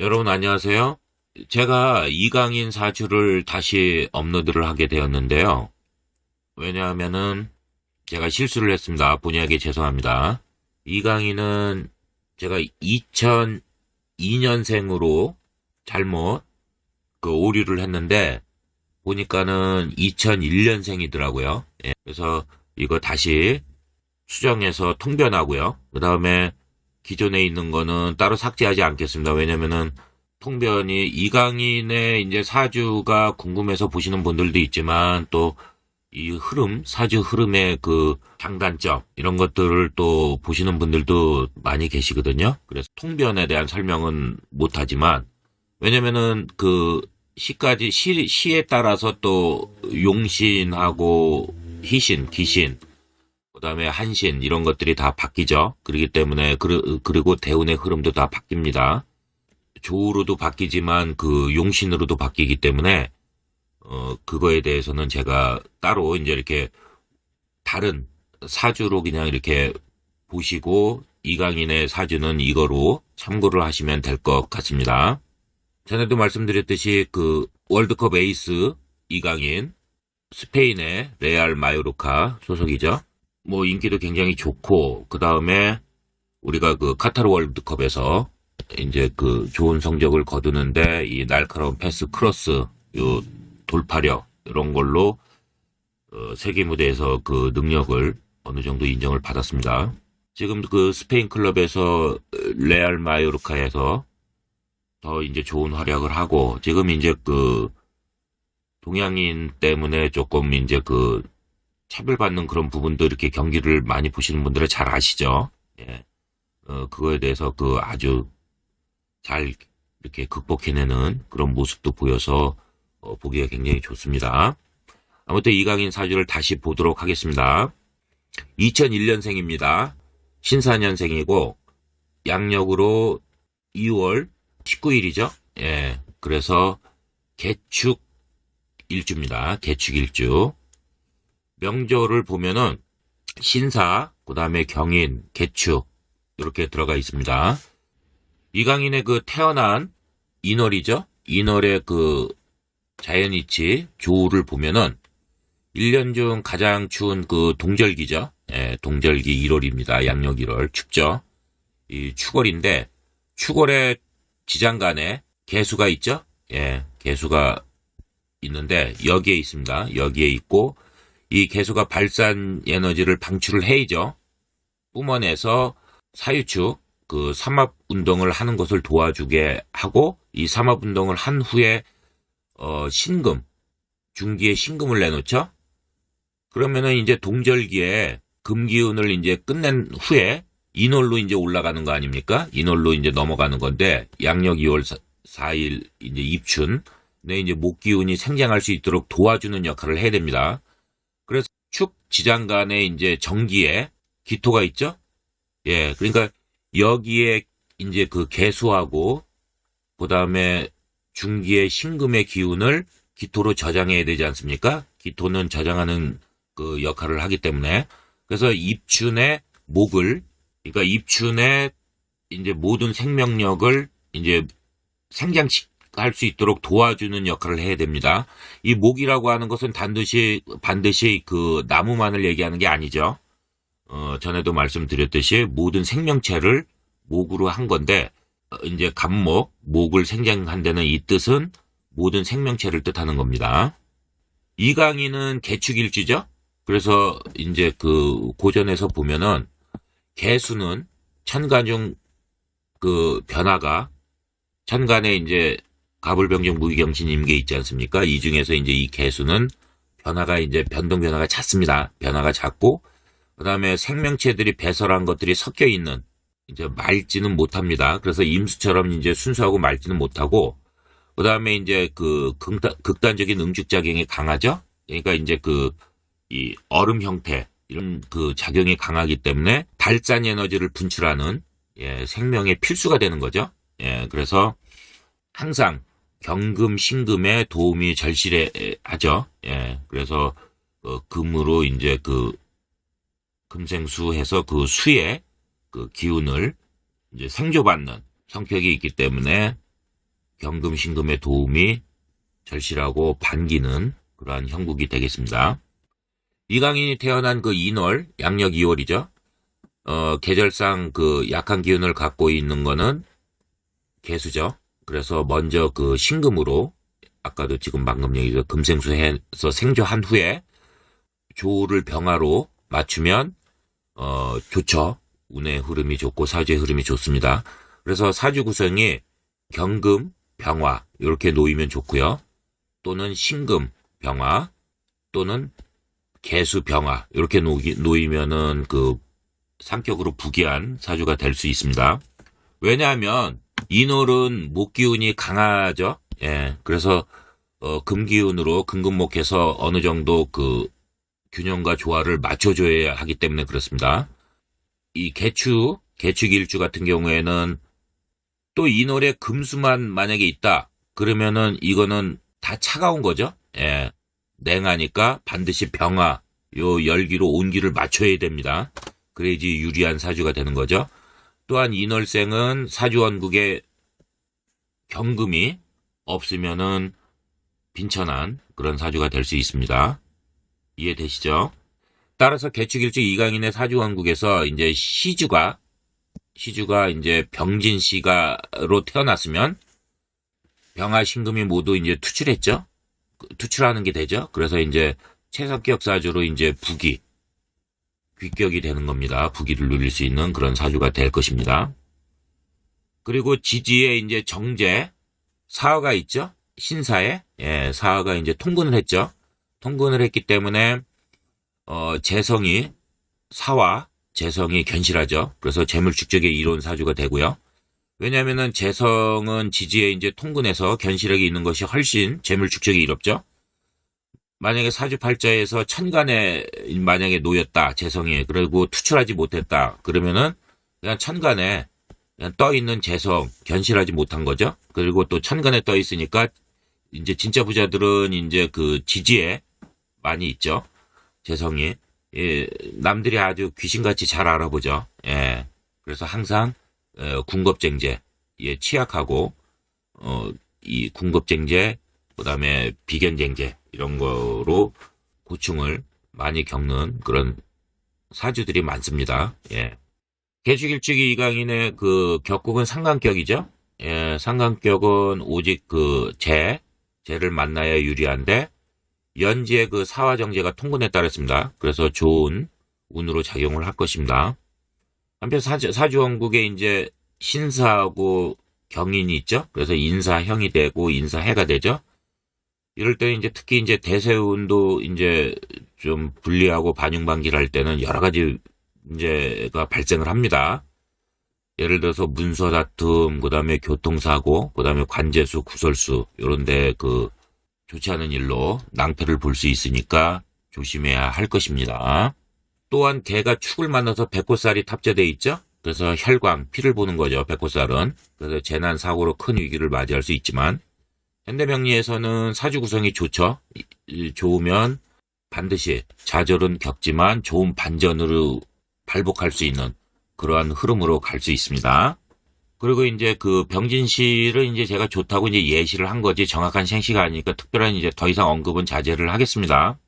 여러분 안녕하세요. 제가 이강인 사주를 다시 업로드를 하게 되었는데요. 왜냐하면은 제가 실수를 했습니다. 본의하게 죄송합니다. 이강인은 제가 2002년생으로 잘못 그 오류를 했는데 보니까는 2001년생이더라고요. 예, 그래서 이거 다시 수정해서 통변하고요. 그 다음에 기존에 있는 거는 따로 삭제하지 않겠습니다. 왜냐면은 통변이 이강인의 이제 사주가 궁금해서 보시는 분들도 있지만 또 이 흐름, 사주 흐름의 그 장단점 이런 것들을 또 보시는 분들도 많이 계시거든요. 그래서 통변에 대한 설명은 못하지만 왜냐면은 그 시까지 시, 시에 따라서 또 용신하고 희신, 기신 그 다음에 한신 이런 것들이 다 바뀌죠. 그렇기 때문에 그리, 그리고 대운의 흐름도 다 바뀝니다. 조우로도 바뀌지만 그 용신으로도 바뀌기 때문에 어 그거에 대해서는 제가 따로 이제 이렇게 다른 사주로 그냥 이렇게 보시고 이강인의 사주는 이거로 참고를 하시면 될 것 같습니다. 전에도 말씀드렸듯이 그 월드컵 에이스 이강인 스페인의 레알 마요르카 소속이죠. 뭐 인기도 굉장히 좋고 그 다음에 우리가 그 카타르 월드컵에서 이제 그 좋은 성적을 거두는데 이 날카로운 패스 크로스 요 돌파력 이런 걸로 어, 세계 무대에서 그 능력을 어느 정도 인정을 받았습니다. 지금 그 스페인 클럽에서 레알 마요르카에서 더 이제 좋은 활약을 하고 지금 이제 그 동양인 때문에 조금 이제 그 차별받는 그런 부분도 이렇게 경기를 많이 보시는 분들은 잘 아시죠? 예. 어, 그거에 대해서 그 아주 잘 이렇게 극복해내는 그런 모습도 보여서 어, 보기가 굉장히 좋습니다. 아무튼 이강인 사주를 다시 보도록 하겠습니다. 2001년생입니다. 신사년생이고 양력으로 2월 19일이죠. 예. 그래서 개축 일주입니다. 개축 일주. 명조를 보면은 신사, 그 다음에 경인, 개축 이렇게 들어가 있습니다. 이강인의 그 태어난 인월이죠. 인월의 그 자연이치 조우를 보면은 1년 중 가장 추운 그 동절기죠. 예, 동절기 1월입니다. 양력 1월 춥죠. 이 추월인데 추월에 지장간에 개수가 있죠. 예, 개수가 있는데 여기에 있습니다. 여기에 있고 이 개수가 발산 에너지를 방출을 해이죠. 뿜어내서 사유축 그 삼합 운동을 하는 것을 도와주게 하고 이 삼합 운동을 한 후에 어 신금 중기에 신금을 내놓죠. 그러면은 이제 동절기에 금기운을 이제 끝낸 후에 인월로 이제 올라가는 거 아닙니까? 인월로 이제 넘어가는 건데 양력 2월 4 일 이제 입춘 내 이제 목기운이 생장할 수 있도록 도와주는 역할을 해야 됩니다. 축 지장간에 이제 정기에 기토가 있죠? 예, 그러니까 여기에 이제 그 개수하고 그 다음에 중기의 신금의 기운을 기토로 저장해야 되지 않습니까? 기토는 저장하는 그 역할을 하기 때문에 그래서 입춘의 목을 그러니까 입춘의 이제 모든 생명력을 이제 생장시 할수 있도록 도와주는 역할을 해야 됩니다. 이 목이라고 하는 것은 단듯이 반드시 그 나무만을 얘기하는 게 아니죠. 어, 전에도 말씀드렸듯이 모든 생명체를 목으로 한 건데 어, 이제 감목, 목을 생장한다는 이 뜻은 모든 생명체를 뜻하는 겁니다. 이강인은 개축일주죠. 그래서 이제 그 고전에서 보면은 개수는 천간 중 그 변화가 천간에 이제 가불병정 무기경신 임계 있지 않습니까? 이 중에서 이제 이 개수는 변화가 이제 변동 변화가 잦습니다. 변화가 잦고 그다음에 생명체들이 배설한 것들이 섞여 있는 이제 말지는 못합니다. 그래서 임수처럼 이제 순수하고 말지는 못하고 그다음에 이제 그 극단, 적인 응축 작용이 강하죠. 그러니까 이제 그 이 얼음 형태 이런 그 작용이 강하기 때문에 발산 에너지를 분출하는 예, 생명의 필수가 되는 거죠. 예, 그래서 항상 경금, 신금에 도움이 절실하죠. 예, 그래서 어, 금으로 이제 그 금생수 해서 그 수의 그 기운을 이제 생조받는 성격이 있기 때문에 경금, 신금의 도움이 절실하고 반기는 그러한 형국이 되겠습니다. 이강인이 태어난 그 인월, 양력 2월이죠. 어, 계절상 그 약한 기운을 갖고 있는 거는 개수죠. 그래서 먼저 그 신금으로 아까도 지금 방금 얘기했 금생수 해서 생조한 후에 조를 병화로 맞추면 어, 좋죠. 운의 흐름이 좋고 사주의 흐름이 좋습니다. 그래서 사주 구성이 경금, 병화 이렇게 놓이면 좋고요. 또는 신금, 병화 또는 개수, 병화 이렇게 놓이, 놓이면은 그 상격으로 부기한 사주가 될 수 있습니다. 왜냐하면 인월은 목기운이 강하죠. 예, 그래서 어, 금기운으로 금금목해서 어느 정도 그 균형과 조화를 맞춰줘야 하기 때문에 그렇습니다. 이 개축, 개축일주 같은 경우에는 또 인월에 금수만 만약에 있다. 그러면은 이거는 다 차가운 거죠. 예. 냉하니까 반드시 병화, 요 열기로 온기를 맞춰야 됩니다. 그래야지 유리한 사주가 되는 거죠. 또한 인월생은 사주원국에 경금이 없으면은 빈천한 그런 사주가 될 수 있습니다. 이해되시죠? 따라서 개축일주 이강인의 사주원국에서 이제 시주가 시주가 이제 병진 시가로 태어났으면 병화 신금이 모두 이제 투출했죠. 그 투출하는 게 되죠. 그래서 이제 최석격 사주로 이제 부기 귀격이 되는 겁니다. 부기를 누릴 수 있는 그런 사주가 될 것입니다. 그리고 지지에 이제 정제 사화가 있죠. 신사에 예, 사화가 이제 통근을 했죠. 통근을 했기 때문에 어, 재성이 사화 재성이 견실하죠. 그래서 재물축적의 이론 사주가 되고요. 왜냐하면은 재성은 지지에 이제 통근해서 견실하게 있는 것이 훨씬 재물축적이 이롭죠. 만약에 사주팔자에서 천간에 만약에 놓였다 재성이 그리고 투출하지 못했다 그러면은 그냥 천간에 그냥 떠 있는 재성 견실하지 못한 거죠. 그리고 또 천간에 떠 있으니까 이제 진짜 부자들은 이제 그 지지에 많이 있죠. 재성이 예, 남들이 아주 귀신같이 잘 알아보죠. 예. 그래서 항상 어, 군겁쟁제 예, 취약하고 어, 이 군겁쟁제 그 다음에 비견쟁제 이런 거로 고충을 많이 겪는 그런 사주들이 많습니다. 예. 개축일주기 이강인의 그 격국은 상관격이죠. 예, 상관격은 오직 그 재, 재를 만나야 유리한데 연지의 그 사화정제가 통근에 따랐습니다. 그래서 좋은 운으로 작용을 할 것입니다. 한편 사주, 사주원국에 이제 신사하고 경인이 있죠. 그래서 인사형이 되고 인사해가 되죠. 이럴 때 이제 특히 이제 대세운도 이제 좀 불리하고 반영반기를 할 때는 여러 가지 문제가 발생을 합니다. 예를 들어서 문서 다툼, 그 다음에 교통사고, 그 다음에 관제수, 구설수, 요런데 그 좋지 않은 일로 낭패를 볼 수 있으니까 조심해야 할 것입니다. 또한 개가 축을 만나서 백호살이 탑재되어 있죠? 그래서 혈광, 피를 보는 거죠, 백호살은. 그래서 재난, 사고로 큰 위기를 맞이할 수 있지만, 현대명리에서는 사주 구성이 좋죠? 좋으면 반드시 좌절은 겪지만 좋은 반전으로 발복할 수 있는 그러한 흐름으로 갈 수 있습니다. 그리고 이제 그 병진시를 이제 제가 좋다고 이제 예시를 한 거지 정확한 생시가 아니니까 특별한 이제 더 이상 언급은 자제를 하겠습니다.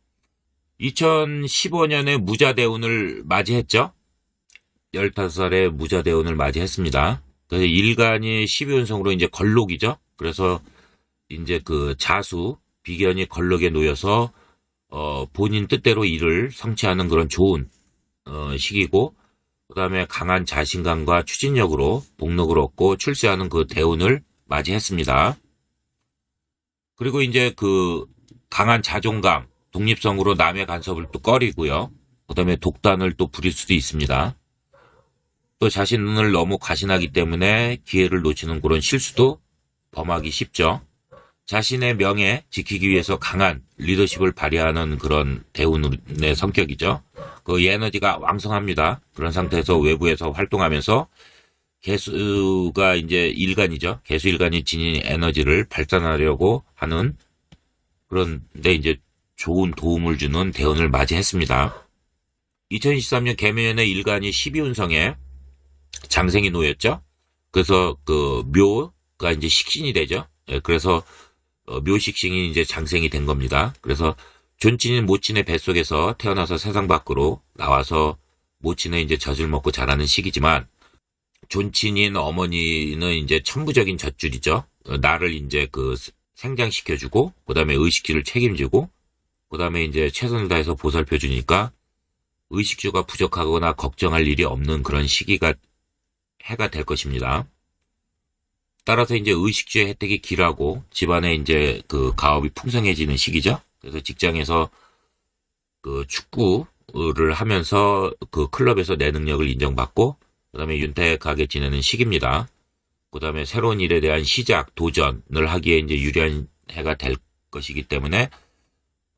2015년에 무자대운을 맞이했죠. 15살에 무자대운을 맞이했습니다. 그래서 일간이 12운성으로 이제 걸록이죠. 그래서 이제 그 자수, 비견이 걸럭에 놓여서 어, 본인 뜻대로 일을 성취하는 그런 좋은 어, 시기고 그 다음에 강한 자신감과 추진력으로 복록을 얻고 출세하는 그 대운을 맞이했습니다. 그리고 이제 그 강한 자존감, 독립성으로 남의 간섭을 또 꺼리고요. 그 다음에 독단을 또 부릴 수도 있습니다. 또 자신을 너무 과신하기 때문에 기회를 놓치는 그런 실수도 범하기 쉽죠. 자신의 명예 지키기 위해서 강한 리더십을 발휘하는 그런 대운의 성격이죠. 그 에너지가 왕성합니다. 그런 상태에서 외부에서 활동하면서 개수가 이제 일간이죠. 개수 일간이 지닌 에너지를 발산하려고 하는 그런데 이제 좋은 도움을 주는 대운을 맞이했습니다. 2023년 개묘년에 일간이 12운성에 장생이 놓였죠. 그래서 그 묘가 이제 식신이 되죠. 예, 그래서 어, 묘식싱이 이제 장생이 된 겁니다. 그래서 존친인 모친의 뱃속에서 태어나서 세상 밖으로 나와서 모친의 이제 젖을 먹고 자라는 시기지만 존친인 어머니는 이제 천부적인 젖줄이죠. 어, 나를 이제 그 생장시켜주고 그다음에 의식주를 책임지고 그다음에 이제 최선을 다해서 보살펴 주니까 의식주가 부족하거나 걱정할 일이 없는 그런 시기가 해가 될 것입니다. 따라서 이제 의식주의 혜택이 길하고 집안에 이제 그 가업이 풍성해지는 시기죠. 그래서 직장에서 그 축구를 하면서 그 클럽에서 내 능력을 인정받고 그다음에 윤택하게 지내는 시기입니다. 그다음에 새로운 일에 대한 시작, 도전을 하기에 이제 유리한 해가 될 것이기 때문에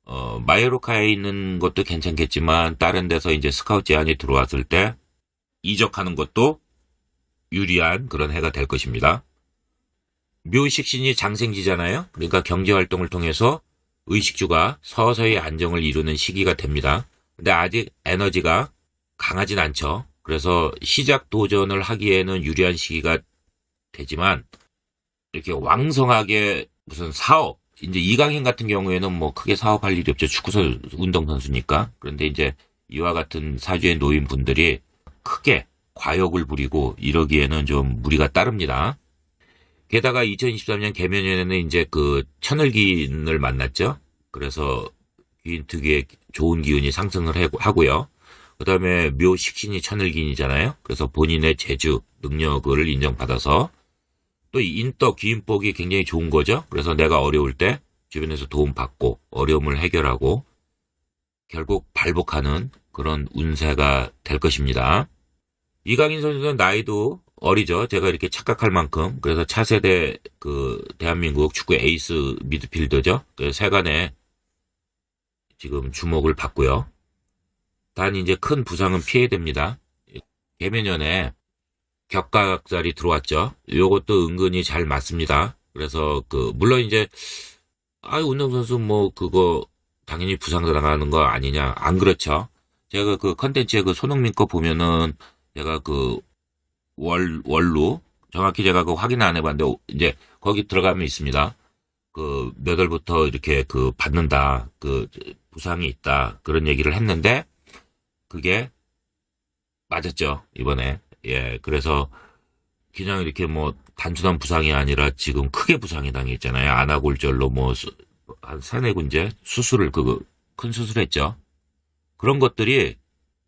어, 마요르카에 있는 것도 괜찮겠지만 다른 데서 이제 스카우트 제안이 들어왔을 때 이적하는 것도 유리한 그런 해가 될 것입니다. 묘식신이 장생지잖아요. 그러니까 경제 활동을 통해서 의식주가 서서히 안정을 이루는 시기가 됩니다. 근데 아직 에너지가 강하진 않죠. 그래서 시작 도전을 하기에는 유리한 시기가 되지만 이렇게 왕성하게 무슨 사업 이제 이강인 같은 경우에는 뭐 크게 사업할 일이 없죠. 축구 선 운동 선수니까. 그런데 이제 이와 같은 사주에 놓인 분들이 크게 과욕을 부리고 이러기에는 좀 무리가 따릅니다. 게다가 2023년 개면연에는 이제 그 천을기인을 만났죠. 그래서 귀인 특유의 좋은 기운이 상승을 하고요. 그 다음에 묘식신이 천을기인이잖아요. 그래서 본인의 재주, 능력을 인정받아서 또 인덕, 귀인복이 굉장히 좋은 거죠. 그래서 내가 어려울 때 주변에서 도움받고 어려움을 해결하고 결국 발복하는 그런 운세가 될 것입니다. 이강인 선수는 나이도 어리죠. 제가 이렇게 착각할 만큼. 그래서 차세대 그 대한민국 축구 에이스 미드필더죠. 그 세간에 지금 주목을 받고요. 단 이제 큰 부상은 피해야 됩니다. 개면연에 격각살이 들어왔죠. 요것도 은근히 잘 맞습니다. 그래서 그 물론 이제 아 운동선수 뭐 그거 당연히 부상 당하는 거 아니냐 안 그렇죠. 제가 그 컨텐츠에 그 손흥민 거 보면은 제가 그 월, 월로, 정확히 제가 그 확인 안 해봤는데, 이제 거기 들어가면 있습니다. 그, 몇 월부터 이렇게 그 받는다, 그, 부상이 있다, 그런 얘기를 했는데, 그게 맞았죠, 이번에. 예, 그래서, 그냥 이렇게 뭐, 단순한 부상이 아니라 지금 크게 부상이 당했잖아요. 안아골절로 뭐, 한 세네 군제 수술을, 그, 큰 수술했죠. 그런 것들이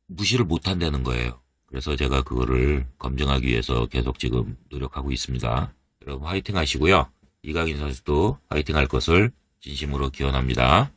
무시를 못 한다는 거예요. 그래서 제가 그거를 검증하기 위해서 계속 지금 노력하고 있습니다. 여러분 화이팅 하시고요. 이강인 선수도 화이팅 할 것을 진심으로 기원합니다.